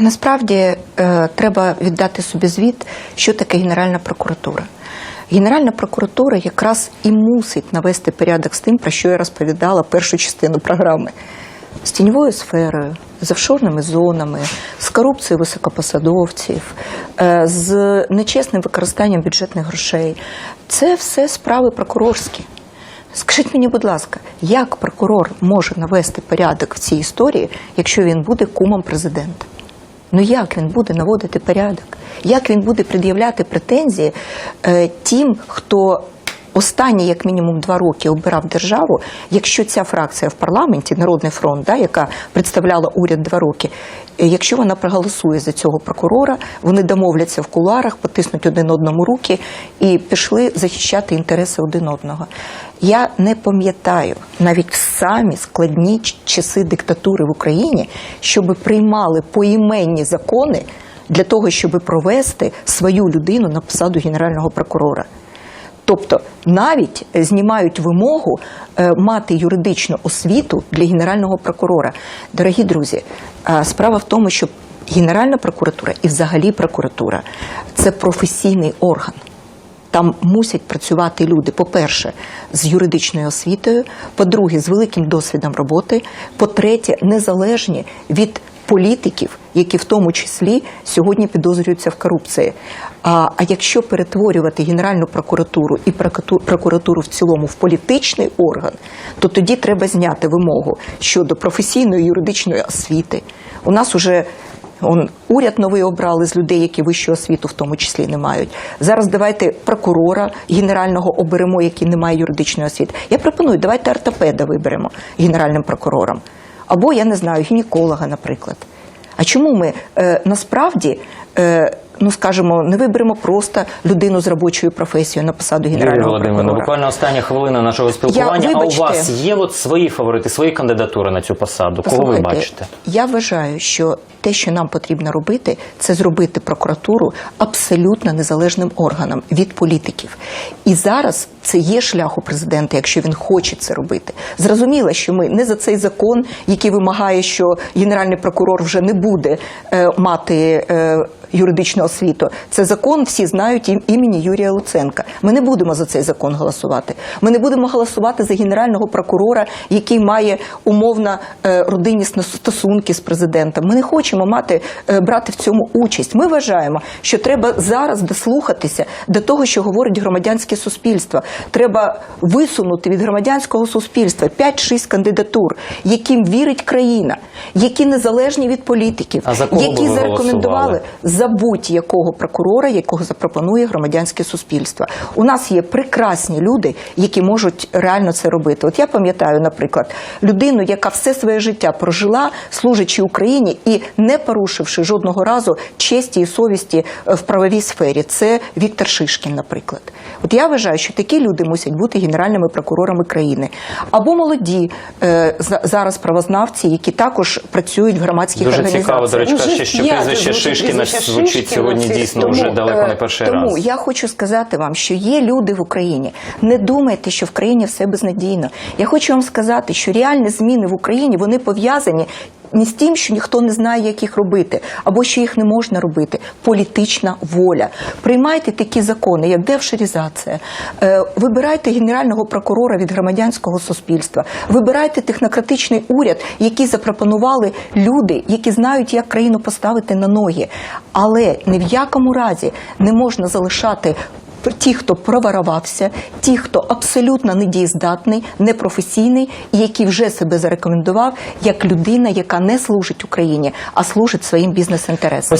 Насправді е, треба віддати собі звіт, що таке Генеральна прокуратура. Генеральна прокуратура якраз і мусить навести порядок з тим, про що я розповідала першу частину програми. З тіньовою сферою, з офшорними зонами, з корупцією високопосадовців, е, з нечесним використанням бюджетних грошей. Це все справи прокурорські. Скажіть мені, будь ласка, як прокурор може навести порядок в цій історії, якщо він буде кумом президента? Ну як він буде наводити порядок? Як він буде пред'являти претензії е, тим, хто останні, як мінімум, два роки обирав державу, якщо ця фракція в парламенті, Народний фронт, да, яка представляла уряд два роки, якщо вона проголосує за цього прокурора, вони домовляться в кулуарах, потиснуть один одному руки і пішли захищати інтереси один одного. Я не пам'ятаю навіть в самі складні часи диктатури в Україні, щоб приймали поіменні закони для того, щоб провести свою людину на посаду генерального прокурора. Тобто навіть знімають вимогу е, мати юридичну освіту для генерального прокурора. Дорогі друзі, е, справа в тому, що Генеральна прокуратура і взагалі прокуратура це професійний орган. Там мусять працювати люди, по-перше, з юридичною освітою, по-друге, з великим досвідом роботи, по-третє, незалежні від політиків, які в тому числі сьогодні підозрюються в корупції. А, а якщо перетворювати Генеральну прокуратуру і прокуратуру в цілому в політичний орган, то тоді треба зняти вимогу щодо професійної юридичної освіти. У нас уже Он уряд новий обрали з людей, які вищу освіту в тому числі не мають. Зараз давайте прокурора генерального оберемо, який не має юридичної освіти. Я пропоную, давайте ортопеда виберемо генеральним прокурором. Або я не знаю, гінеколога, наприклад. А чому ми е, насправді, е, ну скажімо, не виберемо просто людину з робочою професією на посаду Юрій генерального Володимировна, прокурора? буквально остання хвилина нашого спілкування. а у вас є от свої фаворити, свої кандидатури на цю посаду? Кого ви бачите? Я вважаю, що те, що нам потрібно робити, це зробити прокуратуру абсолютно незалежним органом від політиків. І зараз це є шлях у президента, якщо він хоче це робити. Зрозуміло, що ми не за цей закон, який вимагає, що генеральний прокурор вже не буде е, мати. Е, Юридичну освіту це закон, всі знають імені Юрія Луценка. Ми не будемо за цей закон голосувати. Ми не будемо голосувати за генерального прокурора, який має умовно е, родинні стосунки з президентом. Ми не хочемо мати е, брати в цьому участь. Ми вважаємо, що треба зараз дослухатися до того, що говорить громадянське суспільство. Треба висунути від громадянського суспільства 5-6 кандидатур, яким вірить країна, які незалежні від політиків, які зарекомендували голосували? Будь-якого прокурора, якого запропонує громадянське суспільство. У нас є прекрасні люди, які можуть реально це робити. От я пам'ятаю, наприклад, людину, яка все своє життя прожила, служачи Україні і не порушивши жодного разу честі і совісті в правовій сфері. Це Віктор Шишкін, наприклад. От я вважаю, що такі люди мусять бути генеральними прокурорами країни або молоді е, за- зараз правознавці, які також працюють в громадських Дуже організаціях. цікаво, до речі, кажучи, що прізвище звучить Шишкіна звучить сьогодні дійсно тому, вже далеко не е, перший тому раз. я хочу сказати вам, що є люди в Україні. Не думайте, що в країні все безнадійно. Я хочу вам сказати, що реальні зміни в Україні вони пов'язані. Не з тим, що ніхто не знає, як їх робити, або що їх не можна робити. Політична воля. Приймайте такі закони, як девшерізація. Е, вибирайте генерального прокурора від громадянського суспільства. Вибирайте технократичний уряд, який запропонували люди, які знають, як країну поставити на ноги. Але ні в якому разі не можна залишати ті, хто проварувався, ті, хто абсолютно недієздатний, непрофесійний і який вже себе зарекомендував як людина, яка не служить Україні, а служить своїм бізнес-інтересам.